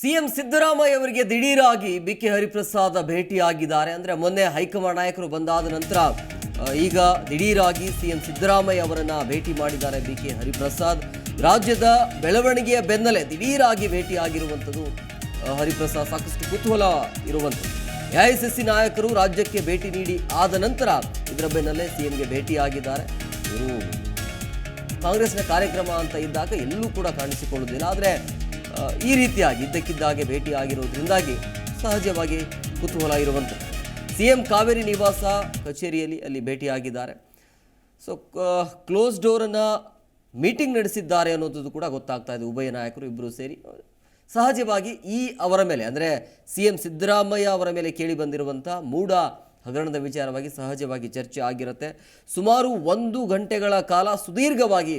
CM Siddaramaiah ಅವರಿಗೆ ದಿಢೀರಾಗಿ B K Hariprasad ಭೇಟಿಯಾಗಿದ್ದಾರೆ. ಅಂದರೆ ಮೊನ್ನೆ ಹೈಕಮಾಂಡ್ ನಾಯಕರು ಬಂದಾದ ನಂತರ ಈಗ ದಿಢೀರಾಗಿ ಸಿಎಂ ಸಿದ್ದರಾಮಯ್ಯ ಅವರನ್ನು ಭೇಟಿ ಮಾಡಿದ್ದಾರೆ ಬಿ ಕೆ ಹರಿಪ್ರಸಾದ್. ರಾಜ್ಯದ ಬೆಳವಣಿಗೆಯ ಬೆನ್ನಲ್ಲೇ ದಿಢೀರಾಗಿ ಭೇಟಿಯಾಗಿರುವಂಥದ್ದು ಹರಿಪ್ರಸಾದ್. ಸಾಕಷ್ಟು ಕುತೂಹಲ ಇರುವಂಥದ್ದು. ಎಐಸಿಸಿ ನಾಯಕರು ರಾಜ್ಯಕ್ಕೆ ಭೇಟಿ ನೀಡಿ ಆದ ನಂತರ ಇದರ ಬೆನ್ನಲ್ಲೇ ಸಿಎಂಗೆ ಭೇಟಿಯಾಗಿದ್ದಾರೆ. ಇವರು ಕಾಂಗ್ರೆಸ್ನ ಕಾರ್ಯಕ್ರಮ ಅಂತ ಇದ್ದಾಗ ಎಲ್ಲೂ ಕೂಡ ಕಾಣಿಸಿಕೊಳ್ಳುವುದಿಲ್ಲ. ಆದರೆ ಈ ರೀತಿಯಾಗಿ ಇದ್ದಕ್ಕಿದ್ದಾಗೆ ಭೇಟಿ ಆಗಿರೋದ್ರಿಂದಾಗಿ ಸಹಜವಾಗಿ ಕುತೂಹಲ ಇರುವಂಥದ್ದು. ಸಿ ಎಂ ಕಾವೇರಿ ನಿವಾಸ ಕಚೇರಿಯಲ್ಲಿ ಅಲ್ಲಿ ಭೇಟಿಯಾಗಿದ್ದಾರೆ. ಸೊ ಕ್ಲೋಸ್ ಡೋರನ್ನು ಮೀಟಿಂಗ್ ನಡೆಸಿದ್ದಾರೆ ಅನ್ನೋದು ಕೂಡ ಗೊತ್ತಾಗ್ತಾ ಇದೆ. ಉಭಯ ನಾಯಕರು ಇಬ್ಬರು ಸೇರಿ. ಸಹಜವಾಗಿ ಈ ಅವರ ಮೇಲೆ, ಅಂದರೆ ಸಿ ಎಂ ಸಿದ್ದರಾಮಯ್ಯ ಅವರ ಮೇಲೆ ಕೇಳಿ ಬಂದಿರುವಂಥ ಮೂಢ ಹಗರಣದ ವಿಚಾರವಾಗಿ ಸಹಜವಾಗಿ ಚರ್ಚೆ ಆಗಿರುತ್ತೆ. ಸುಮಾರು ಒಂದು ಗಂಟೆಗಳ ಕಾಲ ಸುದೀರ್ಘವಾಗಿ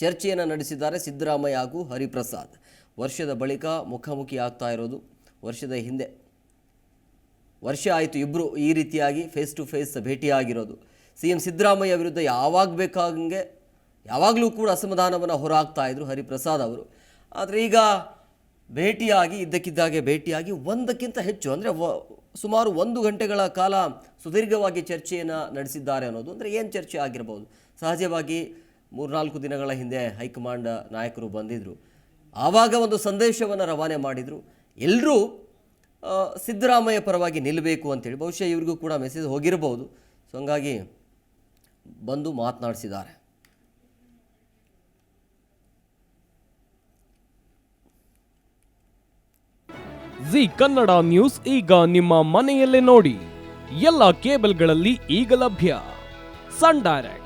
ಚರ್ಚೆಯನ್ನು ನಡೆಸಿದ್ದಾರೆ ಸಿದ್ದರಾಮಯ್ಯ ಹಾಗೂ ಹರಿಪ್ರಸಾದ್. ವರ್ಷದ ಬಳಿಕ ಮುಖಾಮುಖಿ ಆಗ್ತಾ ಇರೋದು. ವರ್ಷದ ಹಿಂದೆ ವರ್ಷ ಆಯಿತು ಇಬ್ಬರು ಈ ರೀತಿಯಾಗಿ ಫೇಸ್ ಟು ಫೇಸ್ ಭೇಟಿಯಾಗಿರೋದು. ಸಿ ಎಂ ಸಿದ್ದರಾಮಯ್ಯ ವಿರುದ್ಧ ಯಾವಾಗ ಬೇಕಾಗಂಗೆ ಯಾವಾಗಲೂ ಕೂಡ ಅಸಮಾಧಾನವನ್ನು ಹೊರಹಾಕ್ತಾ ಇದ್ರು ಹರಿಪ್ರಸಾದ್ ಅವರು. ಆದರೆ ಈಗ ಭೇಟಿಯಾಗಿ ಇದ್ದಕ್ಕಿದ್ದಾಗೆ ಭೇಟಿಯಾಗಿ ಒಂದಕ್ಕಿಂತ ಹೆಚ್ಚು, ಅಂದರೆ ಸುಮಾರು ಒಂದು ಗಂಟೆಗಳ ಕಾಲ ಸುದೀರ್ಘವಾಗಿ ಚರ್ಚೆಯನ್ನು ನಡೆಸಿದ್ದಾರೆ ಅನ್ನೋದು. ಅಂದರೆ ಏನು ಚರ್ಚೆ ಆಗಿರ್ಬೋದು? ಸಹಜವಾಗಿ ಮೂರ್ನಾಲ್ಕು ದಿನಗಳ ಹಿಂದೆ ಹೈಕಮಾಂಡ್ ನಾಯಕರು ಬಂದಿದ್ದರು ಆವಾಗ ಒಂದು ಸಂದೇಶವನ್ನು ರವಾನೆ ಮಾಡಿದರು. ಎಲ್ಲರೂ ಸಿದ್ದರಾಮಯ್ಯ ಪರವಾಗಿ ನಿಲ್ಲಬೇಕು ಅಂತೇಳಿ, ಬಹುಶಃ ಇವ್ರಿಗೂ ಕೂಡ ಮೆಸೇಜ್ ಹೋಗಿರಬಹುದು ಸೊ, ಹಂಗಾಗಿ ಬಂದು ಮಾತನಾಡಿಸಿದ್ದಾರೆ. ಜಿ ಕನ್ನಡ ನ್ಯೂಸ್ ಈಗ ನಿಮ್ಮ ಮನೆಯಲ್ಲೇ ನೋಡಿ. ಎಲ್ಲ ಕೇಬಲ್ಗಳಲ್ಲಿ ಈಗ ಲಭ್ಯ. Sun Direct.